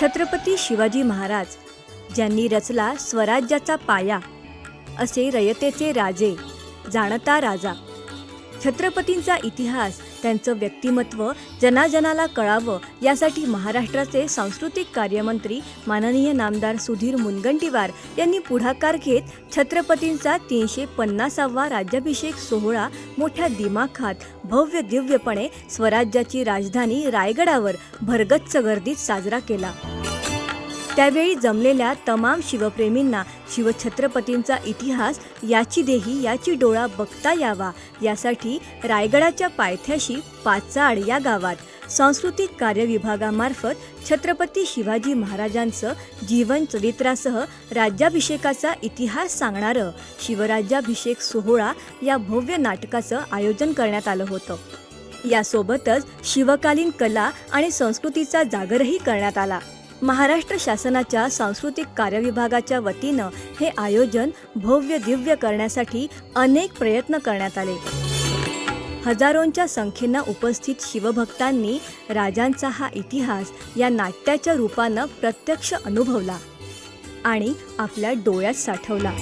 छत्रपती शिवाजी महाराज ज्यांनी रचला स्वराज्याचा पाया असे रयतेचे राजे जाणता राजा. छत्रपतींचा इतिहास त्यांचं व्यक्तिमत्व जनाजनाला कळावं यासाठी महाराष्ट्राचे सांस्कृतिक कार्यमंत्री माननीय नामदार सुधीर मुनगंटीवार यांनी पुढाकार घेत छत्रपतींचा तीनशे पन्नासावा राज्याभिषेक सोहळा मोठ्या दिमाखात भव्य दिव्यपणे स्वराज्याची राजधानी रायगडावर भरगच्च गर्दीत साजरा केला. त्यावेळी जमलेल्या तमाम शिवप्रेमींना शिवछत्रपतींचा इतिहास याची देही याची डोळा बघता यावा. यासाठी रायगडाच्या पायथ्याशी पाचाड या गावात. सांस्कृतिक कार्य विभागामार्फत छत्रपती शिवाजी महाराजांचं जीवन चरित्रासह राज्याभिषेकाचा इतिहास सांगणारं शिवराज्याभिषेक सोहळा या भव्य नाटकाचं आयोजन करण्यात आलं होतं. यासोबतच शिवकालीन कला आणि संस्कृतीचा जागरही करण्यात आला. महाराष्ट्र शासनाच्या सांस्कृतिक कार्य विभागाच्या वतीनं हे आयोजन भव्य दिव्य करण्यासाठी अनेक प्रयत्न करण्यात आले. हजारोंच्या संख्येनं उपस्थित शिवभक्तांनी राजांचा हा इतिहास या नाट्याच्या रूपानं प्रत्यक्ष अनुभवला आणि आपल्या डोळ्यात साठवला.